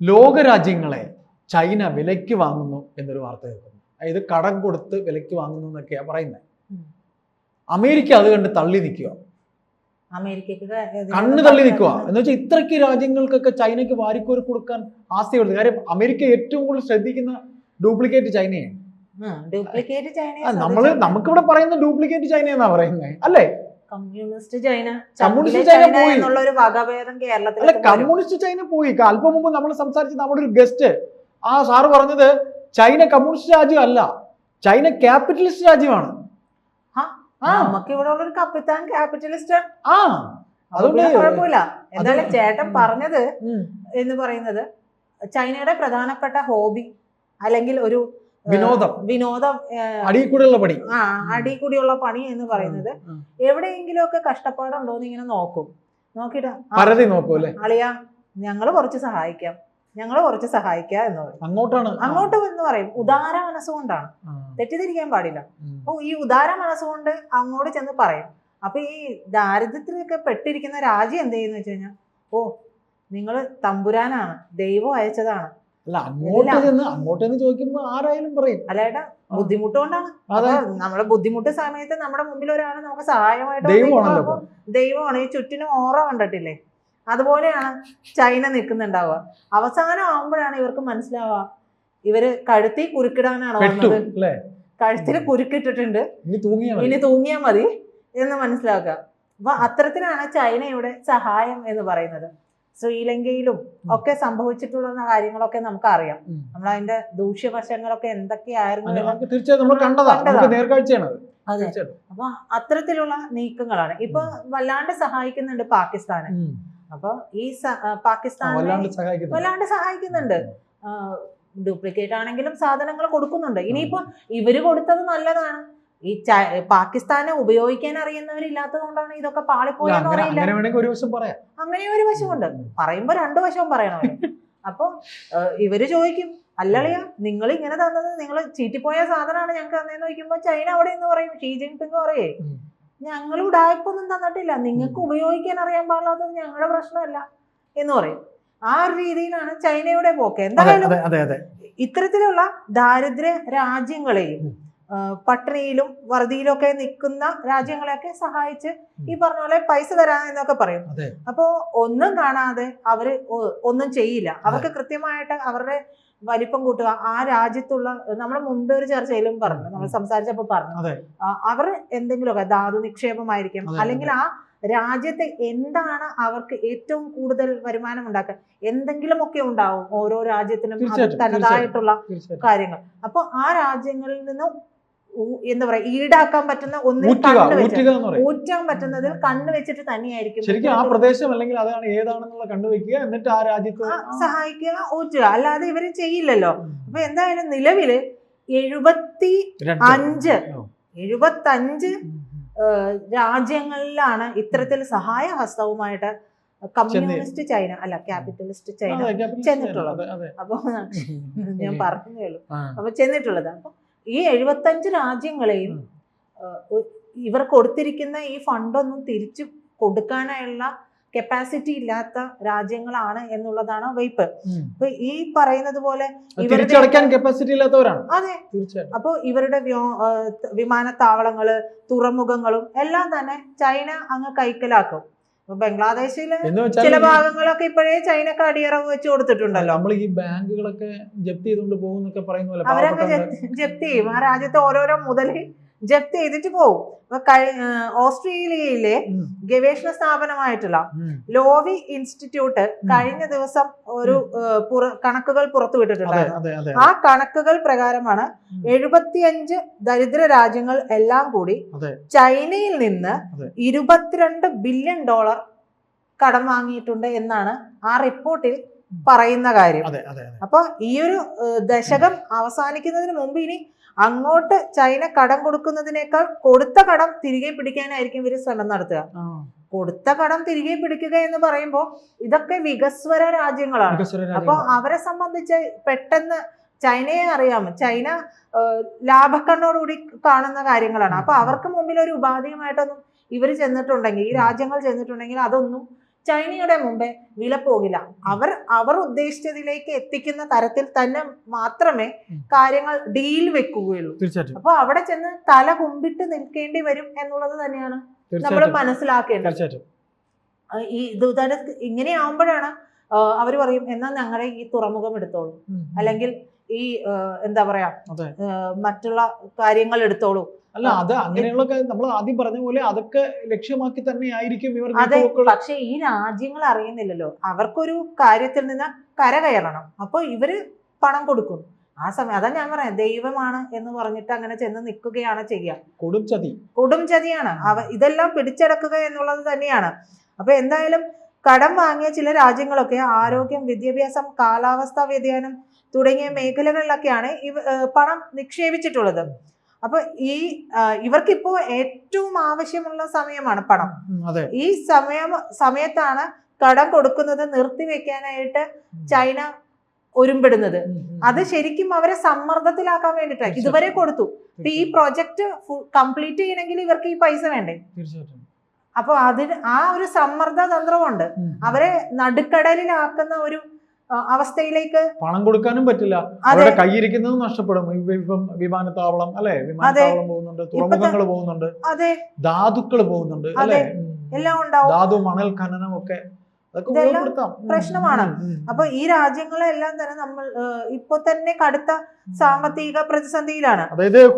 ലോകരാജ്യങ്ങളെ China വിലയ്ക്ക് വാങ്ങുന്നു എന്നൊരു വാർത്ത കേൾക്കുന്നു. അതായത് കടം കൊടുത്ത് വിലയ്ക്ക് വാങ്ങുന്നു എന്നൊക്കെയാണ് പറയുന്നത് അമേരിക്ക അത് കണ്ട് തള്ളി നിൽക്കുക കണ്ണ് തള്ളി നിൽക്കുക എന്ന് വെച്ചാൽ ഇത്രയ്ക്ക് രാജ്യങ്ങൾക്കൊക്കെ ചൈനയ്ക്ക് വാരിക്കോരി കൊടുക്കാൻ ആസ്തിയുള്ളത് കാര്യം അമേരിക്ക ഏറ്റവും കൂടുതൽ ശ്രദ്ധിക്കുന്ന ഡ്യൂപ്ലിക്കേറ്റ് ചൈനയാണ്. നമ്മൾ നമുക്കിവിടെ പറയുന്ന ഡ്യൂപ്ലിക്കേറ്റ് ചൈന എന്നാ പറയുന്നത് അല്ലേ? കമ്മ്യൂണിസ്റ്റ് ചൈന കമ്മ്യൂണിസ്റ്റ് ചൈന പോയി. എന്നുള്ള ഒരു വകഭേദം അല്ല കേരളത്തിൽ കമ്മ്യൂണിസ്റ്റ് ചൈന പോയി അല്പം മുമ്പ് നമ്മൾ സംസാരിച്ച നമ്മുടെ ഒരു ഗസ്റ്റ് ആ സാറ് പറഞ്ഞത് ചൈന കമ്മ്യൂണിസ്റ്റ് രാജ്യം അല്ല ചൈന ക്യാപിറ്റലിസ്റ്റ് രാജ്യമാണ്. നമുക്ക് ഇവിടെ ഉള്ള ഒരു കപ്പിത്താൻ ക്യാപിറ്റലിസ്റ്റ് ആ അതുകൊണ്ട് അതുകൊണ്ട് കുഴപ്പമില്ല എന്തായാലും ചേട്ടൻ. പറഞ്ഞത് എന്ന് പറയുന്നത് ചൈനയുടെ പ്രധാനപ്പെട്ട ഹോബി അല്ലെങ്കിൽ ഒരു വിനോദം. വിനോദം അടികൂടിയുള്ള പണി. ആ അടികൂടിയുള്ള പണി എന്ന് പറയുന്നത് ഉം. എവിടെയെങ്കിലും ഒക്കെ കഷ്ടപ്പാടുണ്ടോ എന്ന് ഇങ്ങനെ നോക്കും. നോക്കിട്ട് പരതി നോക്കൂ അല്ലേ? അളിയ ഞങ്ങൾ കുറച്ച് സഹായിക്കാം. ഞങ്ങൾ കുറച്ച് സഹായിക്കാം എന്ന് പറയും. അങ്ങോട്ടാണ്. അങ്ങോട്ട് എന്ന് പറയും. ഉദാര മനസ്സുകൊണ്ടാണ്. തെറ്റിദ്ധരിക്കാൻ പാടില്ല. അപ്പൊ ഈ ഉദാര മനസ്സുകൊണ്ട് അങ്ങോട്ട് ചെന്ന് പറയും. അപ്പൊ ഈ ദാരിദ്ര്യത്തിലൊക്കെ പെട്ടിരിക്കുന്ന രാജ്യം എന്ത് ചെയ്യുന്ന വെച്ച് കഴിഞ്ഞാൽ ഓ നിങ്ങൾ തമ്പുരാനാണ്. ദൈവം അയച്ചതാണ്. അല്ല അങ്ങോട്ട്. ചെന്ന് അങ്ങോട്ട് ചെന്ന് ചോദിക്കുമ്പോ ആരായാലും പറയും. അല്ലേട്ടാ ബുദ്ധിമുട്ട് കൊണ്ടാണ് നമ്മളെ ബുദ്ധിമുട്ട് സമയത്ത് നമ്മുടെ മുമ്പിൽ ഒരാൾ നമുക്ക് സഹായമായിട്ട് ദൈവമാണ് ഈ ചുറ്റിനും ഓറ കണ്ടിട്ടില്ലേ? അതുപോലെയാണ് ചൈന നിൽക്കുന്നുണ്ടാവുക. അവസാനം ആവുമ്പോഴാണ് ഇവർക്ക് മനസ്സിലാവുക. ഇവർ കഴുത്തി കുരുക്കിടാനാണ് വന്നത്? കഴുത്തിൽ കുരുക്കിട്ടിട്ടുണ്ട്. ഇനി തൂങ്ങിയാ മതി. ഇനി തൂങ്ങിയാൽ മതി എന്ന് മനസ്സിലാക്കുക. അപ്പൊ അത്തരത്തിലാണ് ചൈനയുടെ സഹായം എന്ന് പറയുന്നത്. ശ്രീലങ്കയിലും ഒക്കെ സംഭവിച്ചിട്ടുള്ള കാര്യങ്ങളൊക്കെ നമുക്ക് അറിയാം. നമ്മൾ അതിന്റെ ദൂഷ്യവശങ്ങളൊക്കെ എന്തൊക്കെയായിരുന്നു തീർച്ചയായും അത്. അപ്പൊ അത്തരത്തിലുള്ള നീക്കങ്ങളാണ്. ഇപ്പൊ വല്ലാണ്ട് സഹായിക്കുന്നുണ്ട് പാകിസ്ഥാന്. അപ്പൊ ഈ സഹായിക്കുന്നു വല്ലാണ്ട് സഹായിക്കുന്നുണ്ട്. ഡ്യൂപ്ലിക്കേറ്റ് ആണെങ്കിലും സാധനങ്ങൾ കൊടുക്കുന്നുണ്ട്. ഇനിയിപ്പോ ഇവർ കൊടുത്തത് നല്ലതാണ്. ഈ പാകിസ്ഥാനെ ഉപയോഗിക്കാൻ അറിയുന്നവരില്ലാത്തത് കൊണ്ടാണ് ഇതൊക്കെ പാളിപ്പോയെന്ന് അങ്ങനെ ഒരു വശമുണ്ട്. പറയുമ്പോ രണ്ടു വശവും പറയണം അപ്പൊ ഇവർ ചോദിക്കും അല്ലളിയ നിങ്ങൾ ഇങ്ങനെ തന്നത് നിങ്ങൾ ചീറ്റിപ്പോയ സാധനമാണ് ഞങ്ങൾക്ക് തന്നതെന്ന് ചോദിക്കുമ്പോ ചൈന അവിടെ എന്ന് പറയും ഷീ ജിൻപിങ് പറയേ. ഞങ്ങൾ ഉടായ്പൊന്നും തന്നിട്ടില്ല. നിങ്ങൾക്ക് ഉപയോഗിക്കാൻ അറിയാൻ പാടില്ലാത്തത് ഞങ്ങളുടെ പ്രശ്നമല്ല. എന്ന് പറയും. ആ ഒരു രീതിയിലാണ് ചൈനയുടെ പോക്ക്. എന്തായാലും ഇത്തരത്തിലുള്ള ദാരിദ്ര്യ രാജ്യങ്ങളെയും പട്ടിണിയിലും വറുതിയിലും ഒക്കെ നിൽക്കുന്ന രാജ്യങ്ങളെയൊക്കെ സഹായിച്ച് ഈ. പറഞ്ഞ പോലെ പൈസ തരാ എന്നൊക്കെ പറയും. അപ്പോ ഒന്നും കാണാതെ അവർ ഒന്നും ചെയ്യില്ല. അവർക്ക് കൃത്യമായിട്ട് അവരുടെ വലിപ്പം കൂട്ടുക. ആ രാജ്യത്തുള്ള നമ്മൾ മുമ്പേ ഒരു ചർച്ചയിലും പറഞ്ഞു. നമ്മൾ സംസാരിച്ചപ്പോ പറഞ്ഞു. അവർ എന്തെങ്കിലുമൊക്കെ ധാതു നിക്ഷേപമായിരിക്കും. അല്ലെങ്കിൽ ആ രാജ്യത്തെ എന്താണ് അവർക്ക് ഏറ്റവും കൂടുതൽ വരുമാനം ഉണ്ടാക്കുക? എന്തെങ്കിലുമൊക്കെ ഉണ്ടാവും ഓരോ രാജ്യത്തിനും തനതായിട്ടുള്ള കാര്യങ്ങൾ. അപ്പൊ ആ രാജ്യങ്ങളിൽ നിന്ന് എന്താ പറയാ ഈടാക്കാൻ പറ്റുന്ന ഒന്ന് കണ്ണ് ഊറ്റാൻ പറ്റുന്നതിൽ കണ്ണ് വെച്ചിട്ട് തന്നെയായിരിക്കും ശരിക്കും ആ പ്രദേശം അല്ലെങ്കിൽ അതാണ് ഏതാണെന്നുള്ള കണ്ടുവെക്കുക എന്നിട്ട് ആ രാജ്യത്ത് സഹായിക്കുക ഊറ്റുക. അല്ലാതെ ഇവർ ചെയ്യില്ലല്ലോ. അപ്പൊ എന്തായാലും നിലവിൽ എഴുപത്തി. അഞ്ച് എഴുപത്തി എഴുപത്തഞ്ച് രാജ്യങ്ങളിലാണ് ഇത്തരത്തിൽ സഹായ ഹസ്തവുമായിട്ട് കമ്മ്യൂണിസ്റ്റ് ചൈന അല്ല ക്യാപിറ്റലിസ്റ്റ് ചൈന ചെന്നിട്ടുള്ളത്. അപ്പൊ ഞാൻ പറഞ്ഞു ഉള്ളൂ. അപ്പൊ ചെന്നിട്ടുള്ളത്. അപ്പൊ ഈ എഴുപത്തഞ്ച് രാജ്യങ്ങളെയും ഇവർ കൊടുത്തിരിക്കുന്ന ഈ ഫണ്ടൊന്നും തിരിച്ചു കൊടുക്കാനുള്ള കപ്പാസിറ്റി ഇല്ലാത്ത രാജ്യങ്ങളാണ് എന്നുള്ളതാണ് വൈപ്പ്. അപ്പൊ ഈ പറയുന്നത് പോലെ കപ്പാസിറ്റി ഇല്ലാത്തവരാണ്. അതെ. അപ്പൊ അപ്പോൾ ഇവരുടെ വ്യോ- വിമാനത്താവളങ്ങൾ തുറമുഖങ്ങളും എല്ലാം തന്നെ ചൈന അങ്ങ് കൈക്കലാക്കും. ബംഗ്ലാദേശിൽ ചില ഭാഗങ്ങളൊക്കെ ഇപ്പോഴേ ചൈനക്ക് അടിയറവ് വെച്ച് കൊടുത്തിട്ടുണ്ടല്ലോ. നമ്മൾ ഈ ബാങ്കുകളൊക്കെ ജപ്തി ചെയ്തുകൊണ്ട് പോകുന്നൊക്കെ പറയുന്നല്ലോ അവരൊക്കെ ജപ്തി ചെയ്യും. ആ രാജ്യത്തെ ഓരോരോ മുതൽ ജപ്തി ചെയ്തിട്ട് പോകും കഴി- ഓസ്ട്രേലിയയിലെ ഗവേഷണ സ്ഥാപനമായിട്ടുള്ള ലോവി ഇൻസ്റ്റിറ്റ്യൂട്ട് കഴിഞ്ഞ ദിവസം ഒരു കണക്കുകൾ പുറത്തുവിട്ടിട്ടുണ്ടായിരുന്നു ആ കണക്കുകൾ പ്രകാരമാണ്. എഴുപത്തിയഞ്ച് ദരിദ്ര രാജ്യങ്ങൾ എല്ലാം കൂടി ചൈനയിൽ നിന്ന്. ഇരുപത്തിരണ്ട് ബില്യൺ ഡോളർ കടം വാങ്ങിയിട്ടുണ്ട് എന്നാണ് ആ റിപ്പോർട്ടിൽ പറയുന്ന കാര്യം. അപ്പൊ ഈ ഒരു ദശകം അവസാനിക്കുന്നതിന് മുമ്പ് ഇനി അങ്ങോട്ട് ചൈന കടം കൊടുക്കുന്നതിനേക്കാൾ കൊടുത്ത കടം തിരികെ പിടിക്കാനായിരിക്കും ഇവർ ശ്രമം നടത്തുക. കൊടുത്ത കടം തിരികെ പിടിക്കുക എന്ന് പറയുമ്പോൾ ഇതൊക്കെ വികസ്വര രാജ്യങ്ങളാണ്. അപ്പോൾ അപ്പൊ അവരെ സംബന്ധിച്ച് പെട്ടെന്ന് ചൈനയെ അറിയാം. ചൈന ലാഭക്കണ്ണോടുകൂടി കാണുന്ന കാര്യങ്ങളാണ്. അപ്പൊ അവർക്ക് മുമ്പിൽ ഒരു ഉപാധിയുമായിട്ടൊന്നും ഇവർ ചെന്നിട്ടുണ്ടെങ്കിൽ ഈ രാജ്യങ്ങൾ ചെന്നിട്ടുണ്ടെങ്കിൽ അതൊന്നും ചൈനയുടെ മുമ്പേ വില പോകില്ല അവർ അവർ ഉദ്ദേശിച്ചതിലേക്ക് എത്തിക്കുന്ന തരത്തിൽ തന്നെ മാത്രമേ കാര്യങ്ങൾ ഡീൽ വെക്കുകയുള്ളൂ. അപ്പൊ അവിടെ ചെന്ന് തല കുമ്പിട്ട് നിൽക്കേണ്ടി വരും എന്നുള്ളത് തന്നെയാണ് നമ്മൾ മനസ്സിലാക്കേണ്ടത്. ഈ ഇങ്ങനെ ഇങ്ങനെയാവുമ്പോഴാണ് അവർ പറയും എന്നാൽ ഞങ്ങളെ ഈ തുറമുഖം എടുത്തോളൂ. അല്ലെങ്കിൽ ഈ എന്താ പറയാ മറ്റുള്ള കാര്യങ്ങൾ എടുത്തോളൂ. അല്ല അത് അങ്ങനെയുള്ള നമ്മൾ ആദ്യം പറഞ്ഞ പോലെ അതൊക്കെ ലക്ഷ്യമാക്കി തന്നെ ആയിരിക്കും ഇവർ അതെ പക്ഷെ ഈ രാജ്യങ്ങൾ അറിയുന്നില്ലല്ലോ. അവർക്കൊരു കാര്യത്തിൽ നിന്ന് കര കയറണം. അപ്പൊ ഇവർ പണം കൊടുക്കും. ആ സമയം അതാ ഞാൻ പറയാം ദൈവമാണ് എന്ന് പറഞ്ഞിട്ട് അങ്ങനെ ചെന്ന് നിൽക്കുകയാണ് ചെയ്യുക കൊടും ചതി. കൊടും ചതിയാണ്. അവ ഇതെല്ലാം പിടിച്ചടക്കുക എന്നുള്ളത് തന്നെയാണ്. അപ്പൊ എന്തായാലും കടം വാങ്ങിയ ചില രാജ്യങ്ങളൊക്കെ ആരോഗ്യം വിദ്യാഭ്യാസം കാലാവസ്ഥാ വ്യതിയാനം തുടങ്ങിയ മേഖലകളിലൊക്കെയാണ് ഇവ പണം നിക്ഷേപിച്ചിട്ടുള്ളത്. അപ്പൊ ഈ ഇവർക്കിപ്പോ ഏറ്റവും ആവശ്യമുള്ള സമയമാണ് പണം. ഈ സമയം സമയത്താണ് കടം കൊടുക്കുന്നത് നിർത്തിവെക്കാനായിട്ട് ചൈന ഒരുമ്പെടുന്നത്. അത് ശരിക്കും അവരെ സമ്മർദ്ദത്തിലാക്കാൻ വേണ്ടിട്ടാണ് ഇതുവരെ കൊടുത്തു. ഈ പ്രൊജക്ട് കംപ്ലീറ്റ് ചെയ്യണമെങ്കിൽ ഇവർക്ക് ഈ പൈസ വേണ്ടേ? അപ്പൊ അതിന് ആ ഒരു സമ്മർദ്ദ തന്ത്രമുണ്ട്. അവരെ നടുക്കടലിലാക്കുന്ന ഒരു അവസ്ഥയിലേക്ക് പണം കൊടുക്കാനും പറ്റില്ല. അവരുടെ കൈയിരിക്കുന്നത് നഷ്ടപ്പെടും. ഇപ്പ- വിമാനത്താവളം അല്ലെ? വിമാനത്താവളം പോകുന്നുണ്ട് തുറമുഖങ്ങൾ പോകുന്നുണ്ട് അതെ. ധാതുക്കൾ പോകുന്നുണ്ട് അല്ലെ? എല്ലാം ഉണ്ടാവും. ധാതു മണൽ ഖനനം ഒക്കെ ഇതെല്ലാം പ്രശ്നമാണ്. അപ്പൊ ഈ രാജ്യങ്ങളെല്ലാം തന്നെ നമ്മൾ ഇപ്പൊ തന്നെ കടുത്ത സാമ്പത്തിക പ്രതിസന്ധിയിലാണ്. അതായത്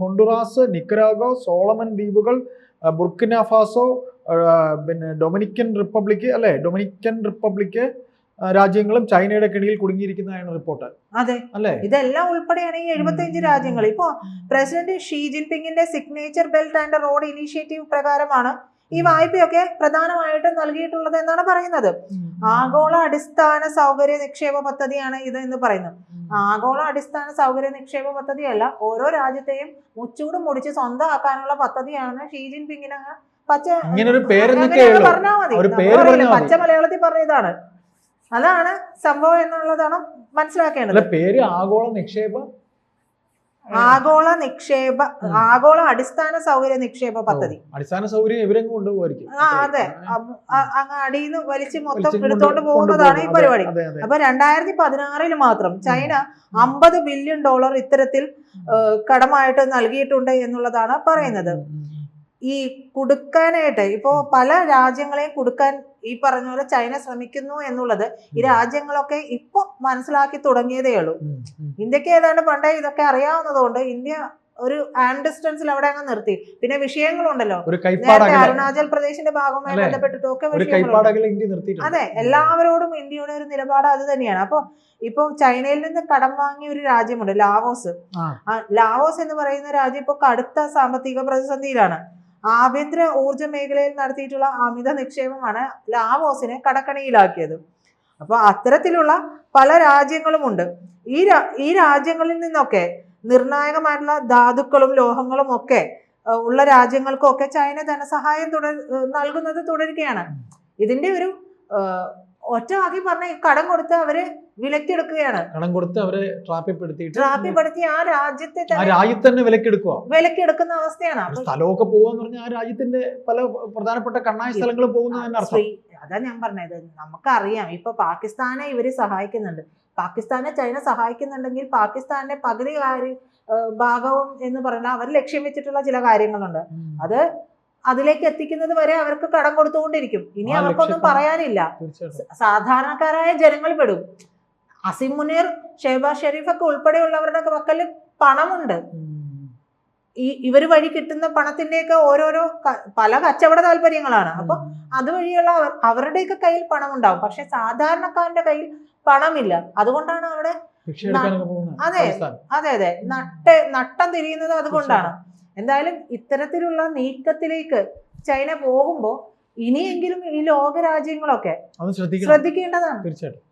ഹൊണ്ടുറാസ് നിക്കരാഗോ സോളമൻ ദ്വീപുകൾ അഹ് ബുർക്കിന ഫാസോ ആഹ് പിന്നെ ഡൊമിനിക്കൻ റിപ്പബ്ലിക് അല്ലെ? ഡൊമിനിക്കൻ റിപ്പബ്ലിക് രാജ്യങ്ങളും ചൈനയുടെ കെണിയിൽ കുടുങ്ങിയിരിക്കുന്നതാണ് റിപ്പോർട്ട്. അതെ. അല്ലെ? ഇതെല്ലാം ഉൾപ്പെടെയാണ് ഈ എഴുപത്തിയഞ്ച് രാജ്യങ്ങൾ. ഇപ്പോ president Xi ജിൻപിങ്ങിന്റെ signature belt and road initiative പ്രകാരമാണ് ഈ വായ്പയൊക്കെ പ്രധാനമായിട്ടും നൽകിയിട്ടുള്ളത് എന്നാണ് പറയുന്നത്. ആഗോള അടിസ്ഥാന സൗകര്യ നിക്ഷേപ പദ്ധതിയാണ് ഇത് എന്ന് പറയുന്നത്. ആഗോള അടിസ്ഥാന സൗകര്യ നിക്ഷേപ പദ്ധതിയല്ല ഓരോ രാജ്യത്തെയും മുച്ചൂടും മുടിച്ച് സ്വന്തമാക്കാനുള്ള പദ്ധതിയാണെന്ന് ഷീ ജിൻപിങ്ങിന് പച്ച പറഞ്ഞാൽ മതി. പച്ച മലയാളത്തിൽ പറഞ്ഞതാണ് അതാണ് സംഭവം എന്നുള്ളതാണ് മനസ്സിലാക്കേണ്ടത്. പേര് ആഗോള നിക്ഷേപ ആഗോള നിക്ഷേപ ആഗോള അടിസ്ഥാന സൗകര്യ നിക്ഷേപ പദ്ധതി. അടിസ്ഥാന സൗകര്യം ഇവരങ്ങ് കൊണ്ടുപോയിരിക്കും ആ അതെ. അങ്ങ് അടിയിൽ നിന്ന് വലിച്ച് മൊത്തം എടുത്തോണ്ട് പോകുന്നതാണ് ഈ പരിപാടി. അപ്പൊ രണ്ടായിരത്തി പതിനാറിൽ മാത്രം ചൈന അമ്പത് ബില്യൺ ഡോളർ ഇത്തരത്തിൽ കടമായിട്ട് നൽകിയിട്ടുണ്ട് എന്നുള്ളതാണ് പറയുന്നത്. ഈ കുടുക്കാനായിട്ട് ഇപ്പോ പല രാജ്യങ്ങളെയും കുടുക്കാൻ ഈ പറഞ്ഞ പോലെ ചൈന ശ്രമിക്കുന്നു എന്നുള്ളത് ഈ രാജ്യങ്ങളൊക്കെ ഇപ്പൊ മനസ്സിലാക്കി തുടങ്ങിയതേ ഉള്ളൂ. ഇന്ത്യയ്ക്ക് ഏതാണ്ട് പണ്ടേ ഇതൊക്കെ അറിയാവുന്നതുകൊണ്ട് ഇന്ത്യ ഒരു ആൻഡ് ഡിസ്റ്റൻസിൽ അവിടെ അങ്ങ് നിർത്തി. പിന്നെ വിഷയങ്ങളുണ്ടല്ലോ. നേരത്തെ അരുണാചൽ പ്രദേശിന്റെ ഭാഗവുമായി ബന്ധപ്പെട്ടിട്ടൊക്കെ വിഷയങ്ങളുണ്ട്. അതെ എല്ലാവരോടും ഇന്ത്യയുടെ ഒരു നിലപാട് അത് തന്നെയാണ്. അപ്പൊ ഇപ്പൊ ചൈനയിൽ നിന്ന് കടം വാങ്ങിയ ഒരു രാജ്യമുണ്ട് ലാവോസ്. ലാവോസ് എന്ന് പറയുന്ന രാജ്യം ഇപ്പൊ കടുത്ത സാമ്പത്തിക പ്രതിസന്ധിയിലാണ്. ആഭ്യന്തര ഊർജ മേഖലയിൽ നടത്തിയിട്ടുള്ള അമിത നിക്ഷേപമാണ് ലാവോസിനെ കടക്കണിയിലാക്കിയത്. അപ്പോൾ അത്തരത്തിലുള്ള പല രാജ്യങ്ങളുമുണ്ട്. ഈ ഈ രാജ്യങ്ങളിൽ നിന്നൊക്കെ നിർണായകമായിട്ടുള്ള ധാതുക്കളും ലോഹങ്ങളും ഒക്കെ ഉള്ള രാജ്യങ്ങൾക്കൊക്കെ ചൈന ധനസഹായം തുടർ നൽകുന്നത് തുടരുകയാണ്. ഇതിന്റെ ഒരു ഒറ്റ ആക്കി പറഞ്ഞ കടം കൊടുത്ത് അവർ വിലക്കെടുക്കുകയാണ്. കടം കൊടുത്ത് അവരെ ട്രാപ്പിപ്പെടുത്തി ട്രാപ്പിപ്പെടുത്തി ആ രാജ്യത്തെ ആ രാജ്യത്ത് തന്നെ വിലക്കെടുക്കുക വിലക്കെടുക്കുന്ന അവസ്ഥയാണ്. സ്ഥലമൊക്കെ പോവാന്ന് പറഞ്ഞാൽ ആ രാജ്യത്തിന്റെ പല പ്രധാനപ്പെട്ട കണ്ണായ സ്ഥലങ്ങൾ പോകുന്ന അതാ ഞാൻ പറഞ്ഞത്. നമുക്കറിയാം. ഇപ്പൊ പാകിസ്ഥാനെ ഇവർ സഹായിക്കുന്നുണ്ട്. പാകിസ്ഥാനെ ചൈന സഹായിക്കുന്നുണ്ടെങ്കിൽ പാകിസ്ഥാന്റെ പകുതി കാര്യ ഭാഗവും എന്ന് പറഞ്ഞാൽ അവർ ലക്ഷ്യം വെച്ചിട്ടുള്ള ചില കാര്യങ്ങളുണ്ട്. അത് അതിലേക്ക് എത്തിക്കുന്നത് വരെ അവർക്ക് കടം കൊടുത്തുകൊണ്ടിരിക്കും. ഇനി അവർക്കൊന്നും പറയാനില്ല. സാധാരണക്കാരായ ജനങ്ങൾ പെടും. അസിം മുനീർ ഷെഹബാസ് ഷെരീഫ് ഒക്കെ ഉൾപ്പെടെയുള്ളവരുടെ പക്കൽ പണമുണ്ട്. ഈ ഇവർ വഴി കിട്ടുന്ന പണത്തിന്റെയൊക്കെ ഓരോരോ പല കച്ചവട താല്പര്യങ്ങളാണ്. അപ്പൊ അതുവഴിയുള്ള അവർ- അവരുടെയൊക്കെ കയ്യിൽ പണം ഉണ്ടാവും പക്ഷെ സാധാരണക്കാരന്റെ കയ്യിൽ പണമില്ല. അതുകൊണ്ടാണ് അവിടെ അതെ. അതെ അതെ. നട്ട നട്ടം തിരിയുന്നത് അതുകൊണ്ടാണ്. എന്തായാലും ഇത്തരത്തിലുള്ള നീക്കത്തിലേക്ക് ചൈന പോകുമ്പോൾ ഇനിയെങ്കിലും ഈ ലോകരാജ്യങ്ങളൊക്കെ ശ്രദ്ധിക്കണം. ശ്രദ്ധിക്കേണ്ടതാണ്. തീർച്ചയായിട്ടും.